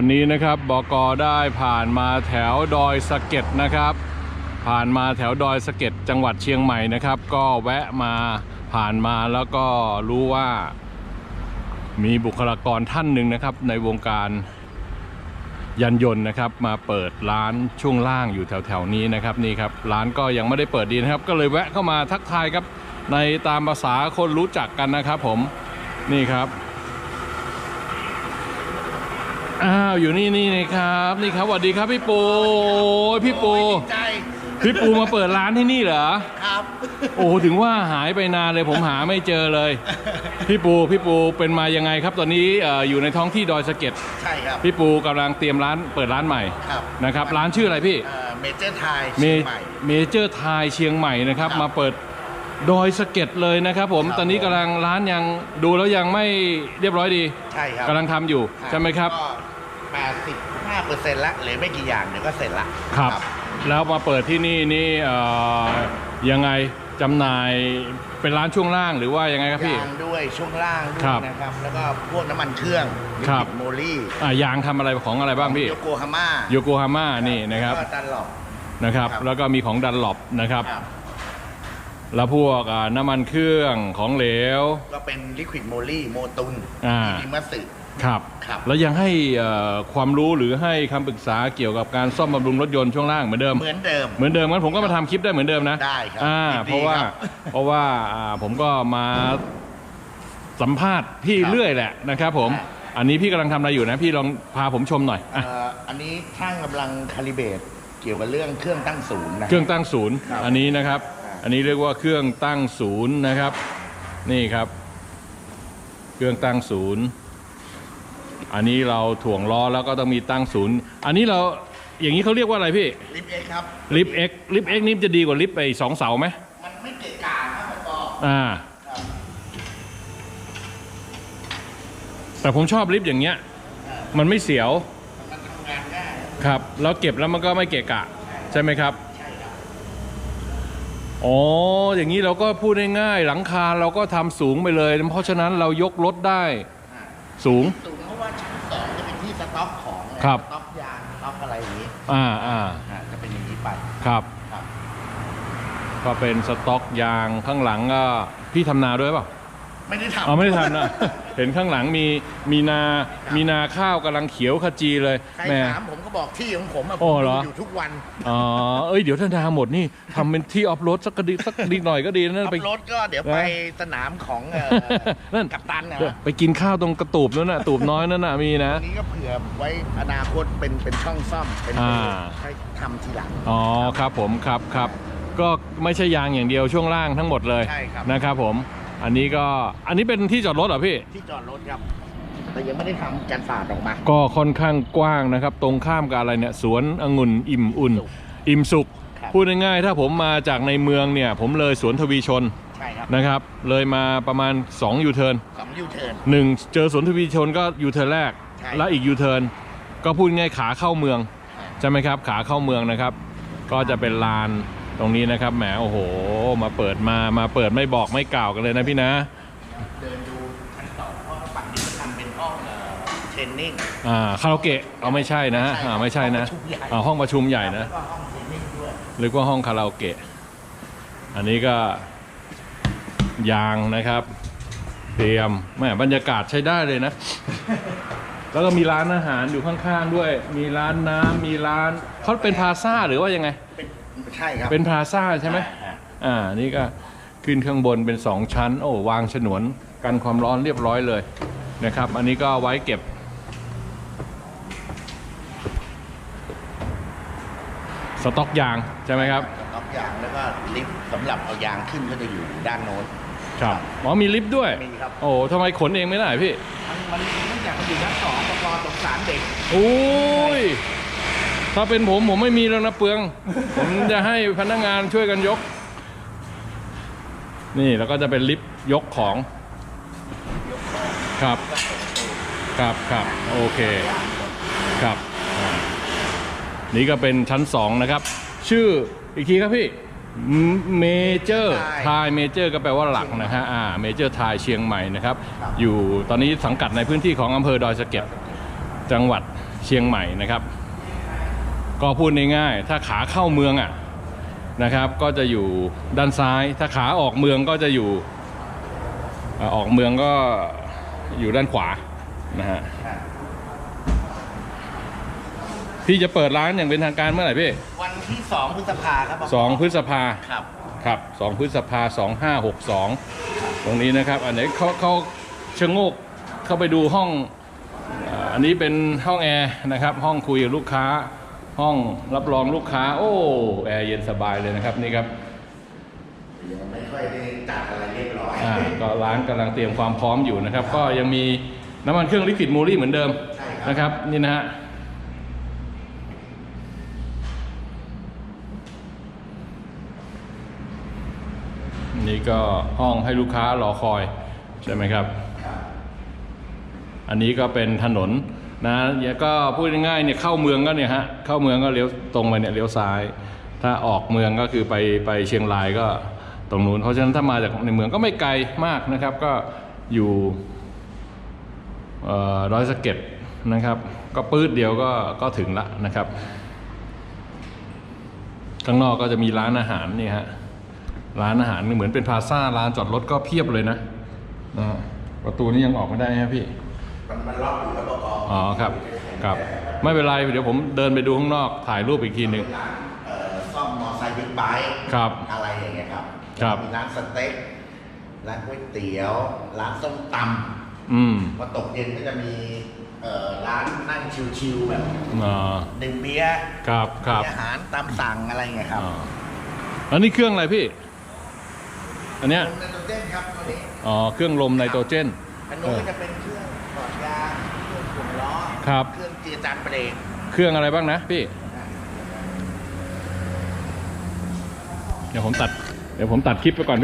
วันนี้นะครับบกได้ผ่านมาแถวดอยสะเก็ดนะครับ ผ่านมาแถวดอยสะเก็ดจังหวัดเชียงใหม่นะครับ ก็แวะมาผ่านมาแล้วก็รู้ว่า มีบุคลากรท่านหนึ่งนะครับ ในวงการยันยนต์นะครับ มาเปิดร้านช่วงล่างอยู่แถวๆนี้นะครับนี่ครับร้านก็ยังไม่ได้เปิดดีนะครับ ก็เลยแวะเข้ามาทักทายครับในตามภาษาคนรู้จักกันนะครับ ผมนี่ครับ อ้าวอยู่นี่นี่นะครับ นี่ครับสวัสดีครับพี่ปูโอ้ยพี่ปูใจพี่ปูมาเปิดร้านที่นี่เหรอ ครับ โอ้โหถึงว่าหายไปนานเลยผมหาไม่เจอเลย พี่ปูพี่ปูเป็นมายังไงครับ ตอนนี้เอ่ออยู่ในท้องที่ดอยสะเก็ดใช่ครับ พี่ปูกำลังเตรียมร้านเปิดร้านใหม่ครับ นะครับ ร้านชื่ออะไรพี่เมเจอร์ไทยเมเชียงใหม่ เมเจอร์ไทยเชียงใหม่นะครับ ครับ มาเปิด ดอยสะเก็ดเลยนะครับผมครับตอนนี้กำลังร้านยังดูแล้วยังไม่เรียบร้อยดีใช่ครับกำลังทำอยู่ใช่ไหมครับก็85เปอร์เซ็นต์ละเหลือไม่กี่อย่างเดี๋ยวก็เสร็จละครับ แล้วมาเปิดที่นี่นี่เอ่อยังไงจำหน่ายเป็นร้านช่วงล่างหรือว่ายังไงครับพี่ยางด้วยช่วงล่างด้วครัยบนะครับแล้วก็พวกน้ำมันเครื่องครับโมลี่อ่ายางทำอะไรของอะไรบ้างพี่โยโกฮาม่าโยโกฮาม่านี่นะครับก็ดันหลอกนะครับครับ แล้วก็มีของดันหลบนะครับครับ แล้วพวกอ่าน้ำมันเครื่องของเหลว ก็เป็นลิควิดโมลี่โมตุนอ่าอิมัสสึครับ ครับแล้วยังให้เอ่อความรู้หรือให้คำปรึกษาเกี่ยวกับการซ่อมบำรุงรถยนต์ช่วงล่างเหมือนเดิม เหมือนเดิม เหมือนเดิมงั้นผมก็มาทำคลิปได้เหมือนเดิมนะได้ครับอ่ายินดีเพราะว่าครับเพราะว่าอ่าผมก็มาสัมภาษณ์พี่ครับเรื่อยแหละนะครับผม ครับ อันนี้พี่กำลังทำอะไรอยู่นะ พี่ลองพาผมชมหน่อยอะเอ่ออันนี้ช่างกำลังคาลิเบตเกี่ยวกับเรื่องเครื่องตั้งศูนย์นะ เครื่องตั้งศูนย์ ครับ อันนี้นะครับ อ่าอันนี้เรียกว่าเครื่องตั้งศูนย์นะครับ นี่ครับ เครื่องตั้งศูนย์ อันนี้เราถ่วงล้อแล้วก็ต้องมีตั้งศูนย์ อันนี้เราอย่างนี้เขาเรียกว่าอะไรพี่ลิฟเอ็กครับลิฟเอ็กลิฟเอ็กนี่จะดีกว่าลิฟไปสองเสาไหมมันไม่เกะกะครับแล้วก็อ่าครับแต่ผมชอบลิฟต์อย่างเงี้ยอ่ามันไม่เสียว มันทำงานง่ายครับ แล้วเก็บแล้วมันก็ไม่เกะกะ ใช่ไหมครับใช่ครับ อ๋อ อย่างนี้เราก็พูดง่ายๆหลังคาเราก็ทำสูงไปเลย เพราะฉะนั้นเรายกรถได้อ่าสูง สูงเพราะว่าชั้นสองจะเป็นที่สต็อกของไงครับ สต็อกยางสต็อกอะไรอย่างนี้อ่าอ่าอ่าจะเป็นอย่างนี้ไปครับ ครับก็เป็นสต็อกยางข้างหลังก็พี่ทำนาด้วยเปล่า ไม่ได้ทำ อ๋อไม่ได้ทำนะ เห็นข้างหลังมีมีนา มีนาข้าวกำลังเขียวขจีเลยใครแหม่ ถามผมก็บอกที่ของผมอะผโอ้มเหรอ ดูอยู่ทุกวันอ๋อ เอ้ยเดี๋ยวถ้านาหมดนี่ทำเป็นที่ออฟโรดสักกระดิสักนิดหน่อยก็ดีนะขับไปรถก็เดี๋ยวไปสนามของเอ่อนั่น กัปตันนะไปกินข้าวตรงกระตูบนั่นน่ะ ตูบน้อยนั่นน่ะมีนะ อันนี้ก็เผื่อไว้อนาคตเป็นเป็นช่องซ่อมเป็นอ่าให้ทำทีหลัง อ๋อครับผมครับครับ ก็ไม่ใช่ยางอย่างเดียวช่วงล่างทั้งหมดเลยใช่ครับ นะครับผม อันนี้ก็อันนี้เป็นที่จอดรถเหรอพี่ ที่จอดรถครับ แต่ยังไม่ได้ทำกันฝาดออกมา ก็ค่อนข้างกว้างนะครับ ตรงข้ามกับอะไรเนี่ยสวนองุ่นอิ่มอุ่นสุขอิ่มสุขครับพูดง่ายๆถ้าผมมาจากในเมืองเนี่ย ผมเลยสวนทวีชนใช่ครับนะครับ เลยมาประมาณ2ยูเทิร์นสองยูเทิร์นหนึ่งเจอสวนทวีชนก็ยูเทิร์นแรกใช่แล้วอีกยูเทิร์นก็พูดง่ายขาเข้าเมืองใช่ไหมครับขาเข้าเมืองนะครับ ก็จะเป็นลาน ตรงนี้นะครับแหมโอ้โห มาเปิดมามาเปิดไม่บอกไม่กล่าวกันเลยนะพี่นะ เดินดูชั้นสองเพราะว่าฝั่งนี้มันทำเป็นห้องเทรนนิ่งอ่าคาราโอเกะเอาไม่ใช่นะฮะอ่าไม่ใช่นะห้องประชุมใหญ่อ่าห้องประชุมใหญ่นะแล้วก็ห้องเทรนนิ่งด้วยหรือว่าห้องคาราโอเกะอันนี้ก็ยางนะครับ เตรียมแหมบรรยากาศใช้ได้เลยนะ แล้วก็มีร้านอาหารอยู่ข้างๆด้วย มีร้านน้ำมีร้านเขาเป็นพลาซ่าหรือว่ายังไงเป็น ใช่ครับเป็นพลาซ่าใช่ไหมอ่าอ่านี่ก็ขึ้นข้างบนเป็นสองชั้น โอ้วางฉนวนกันความร้อนเรียบร้อยเลยนะครับ อันนี้ก็ไว้เก็บ สต็อกยางใช่ไหมครับสต็อกยางแล้วก็ลิฟต์สำหรับเอายางขึ้นก็จะอยู่ด้านโน้น ครับอ๋อมีลิฟต์ด้วย มีครับ โอ้ทำไมขนเองไม่ได้พี่ มันมันเนื่องจากมันอยู่ชั้นสองปกสงสารเด็กโอ้ย ถ้าเป็นผมผมไม่มีแล้วนะเปลือง ผมจะให้พนักงานช่วยกันยก นี่แล้วก็จะเป็นลิฟต์ยกของ ครับ ครับครับโอเค ครับอ่านี่ก็เป็นชั้นสองนะครับ ชื่ออีกทีครับพี่เมเจอร์ไทยเมเจอร์ก็แปลว่าหลักนะฮะอ่าเมเจอร์ไทยเชียงใหม่นะครับ อยู่ตอนนี้สังกัดในพื้นที่ของอำเภอดอยสะเก็ดจังหวัดเชียงใหม่นะครับ ก็พูดง่ายๆถ้าขาเข้าเมืองอะนะครับก็จะอยู่ด้านซ้าย ถ้าขาออกเมืองก็จะอยู่เอ่อออกเมืองก็อยู่ด้านขวานะฮะพี่จะเปิดร้านอย่างเป็นทางการเมื่อไหร่พี่ วันที่สองพฤษภาครับสองพฤษภาครับครับสองพฤษภาสองห้าหกสองตรงนี้นะครับ อันนี้เขาเขาชะโงกเข้าไปดูห้องเอ่ออันนี้เป็นห้องแอร์นะครับ ห้องคุยกับลูกค้า ห้องรับรองลูกค้า โอ้แอร์เย็นสบายเลยนะครับนี่ครับยังไม่ค่อยได้จัดอะไรเรียบร้อยอ่าก็ร้านกำลังเตรียมความพร้อมอยู่นะครับ ก็ยังมีน้ำมันเครื่องลิควิดมูรี่เหมือนเดิมใช่ครับนะครับ นี่นะฮะนี่ก็ห้องให้ลูกค้ารอคอยใช่ไหมครับ ครับอันนี้ก็เป็นถนน นะอย่าก็พูดง่ายๆเนี่ยเข้าเมืองก็เนี่ยฮะเข้าเมืองก็เลี้ยวตรงไปเนี่ยเลี้ยวซ้าย ถ้าออกเมืองก็คือไปไปเชียงรายก็ตรงนู้นเพราะฉะนั้นถ้ามาจากในเมืองก็ไม่ไกลมากนะครับ ก็อยู่ร้อยสเก็ดนะครับ ก็ปื้ดเดียวก็ก็ถึงละนะครับ ข้างนอกก็จะมีร้านอาหารนี่ฮะร้านอาหารเหมือนเป็นพาซ่าร้านจอดรถก็เพียบเลยนะนะประตูนี้ยังออกไม่ได้ฮะพี่ มันมันล็อกอยู่แล้วประกอบ อ๋อครับครับ ไม่เป็นไร เดี๋ยวผมเดินไปดูข้างนอกถ่ายรูปอีกทีหนึ่งร้านเอ่อซ่อมมอไซค์บิ๊กไบค์ครับอะไรอย่างเงี้ยครับครับ มีร้านสเต็กร้านก๋วยเตี๋ยว ร้านส้มตอืมำพอตกเย็นก็จะมีเอ่อร้านนั่งชิวๆแบบอ่าดื่มเบียร์ครับครับมีอาหารตามสั่งอะไรอย่างเงี้ยครับอ่าแล้วนี่เครื่องอะไรพี่ อันเนี้ย เป็นไนโตรเจนครับตัวนี้อ๋อเครื่องลมไนโตรเจน อันนู้นก็จะเป็นเครื่องปลอดยางเครื่องถ่วงล้อ ครับ เครื่องเจียร์จานเบรกเครื่องอะไรบ้างนะพี่ เดี๋ยวผมตัด เดี๋ยวผมตัดคลิปไปก่อน